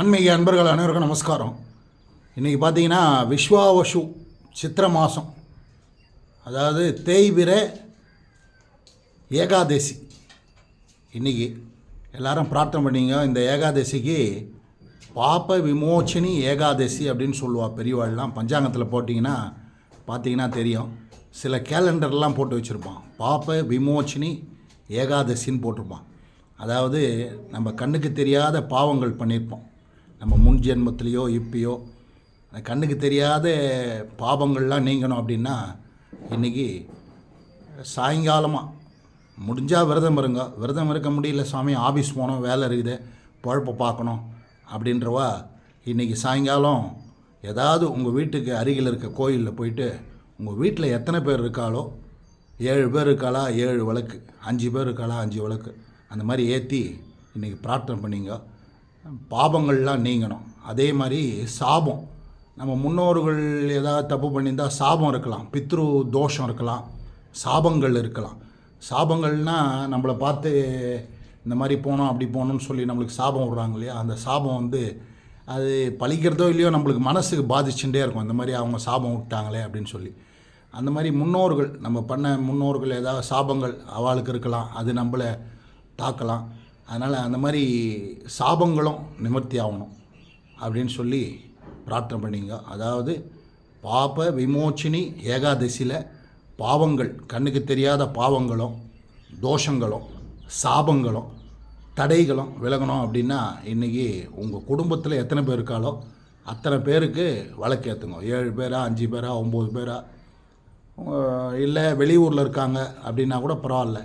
ஆன்மீக அன்பர்கள் அனைவருக்கும் நமஸ்காரம். இன்றைக்கி பார்த்தீங்கன்னா விஸ்வாவசு சித்திர மாதம். அதாவது தேய்பிர ஏகாதசி. இன்றைக்கி எல்லாரும் பிரார்த்தனை பண்ணிங்க இந்த ஏகாதசிக்கு பாப்ப விமோச்சினி ஏகாதசி அப்படின்னு சொல்லுவா பெரியவாள்லாம். பஞ்சாங்கத்தில் போட்டிங்கன்னா பார்த்தீங்கன்னா தெரியும். சில கேலண்டர்லாம் போட்டு வச்சுருப்பான். பாப்ப விமோச்சினி ஏகாதசின்னு போட்டிருப்பான். அதாவது நம்ம கண்ணுக்கு தெரியாத பாவங்கள் பண்ணியிருப்போம் நம்ம முன் ஜென்மத்திலையோ இப்பயோ அந்த கண்ணுக்கு தெரியாத பாவங்கள்லாம் நீங்கணும் அப்படின்னா இன்றைக்கி சாயங்காலமாக முடிஞ்சால் விரதம் இருங்க. விரதம் இருக்க முடியல சாமி ஆஃபீஸ் போகணும் வேலை இருக்குது பழப்பை பார்க்கணும் அப்படின்றவா இன்றைக்கி சாயங்காலம் ஏதாவது உங்கள் வீட்டுக்கு அருகில் இருக்க கோயிலில் போயிட்டு உங்கள் வீட்டில் எத்தனை பேர் இருக்காளோ ஏழு பேர் இருக்காளா ஏழு விளக்கு அஞ்சு பேர் இருக்காளா அஞ்சு விளக்கு அந்த மாதிரி ஏற்றி இன்றைக்கி பிரார்த்தனை பண்ணிங்க. பாபங்கள்லாம் நீங்கணும். அதே மாதிரி சாபம். நம்ம முன்னோர்கள் ஏதாவது தப்பு பண்ணியிருந்தால் சாபம் இருக்கலாம். பித்ரு தோஷம் இருக்கலாம். சாபங்கள் இருக்கலாம். சாபங்கள்னால் நம்மளை பார்த்து இந்த மாதிரி போனோம் அப்படி போகணும்னு சொல்லி நம்மளுக்கு சாபம் விடுறாங்க இல்லையா? அந்த சாபம் வந்து அது பழிக்கிறதோ இல்லையோ நம்மளுக்கு மனசுக்கு பாதிச்சுட்டே இருக்கும். அந்த மாதிரி அவங்க சாபம் விட்டாங்களே அப்படின்னு சொல்லி. அந்த மாதிரி முன்னோர்கள் நம்ம பண்ண முன்னோர்கள் ஏதாவது சாபங்கள் அவளுக்கு இருக்கலாம். அது நம்மளை தாக்கலாம். அதனால் அந்த மாதிரி சாபங்களும் நிவர்த்தி ஆகணும் அப்படின்னு சொல்லி பிரார்த்தனை பண்ணிங்க. அதாவது பாப விமோச்சினி ஏகாதசியில் பாவங்கள் கண்ணுக்கு தெரியாத பாவங்களும் தோஷங்களும் சாபங்களும் தடைகளும் விலகணும் அப்படின்னா இன்றைக்கி உங்கள் குடும்பத்தில் எத்தனை பேர் இருக்காலோ அத்தனை பேருக்கு வழக்கு ஏற்றுங்க ஏழு பேரா அஞ்சு பேரா ஒம்பது பேரா இல்லை வெளியூரில் இருக்காங்க அப்படின்னா கூட பரவாயில்ல.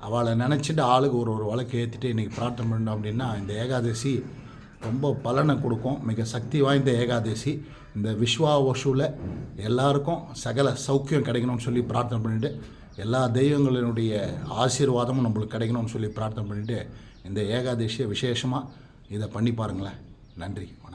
அவளை நினச்சிட்டு ஆளுக்கு ஒரு ஒரு வழக்கு ஏற்றிட்டு இன்றைக்கி பிரார்த்தனை பண்ணோம் அப்படின்னா இந்த ஏகாதசி ரொம்ப பலனை கொடுக்கும். மிக சக்தி வாய்ந்த ஏகாதசி. இந்த விஸ்வா விஸ்வாவசுவில் எல்லாருக்கும் சகல சௌக்கியம் கிடைக்கணும்னு சொல்லி பிரார்த்தனை பண்ணிவிட்டு எல்லா தெய்வங்களினுடைய ஆசீர்வாதமும் நம்மளுக்கு கிடைக்கணும்னு சொல்லி பிரார்த்தனை பண்ணிவிட்டு இந்த ஏகாதசியை விசேஷமாக இதை பண்ணி பாருங்களேன். நன்றி. வணக்கம்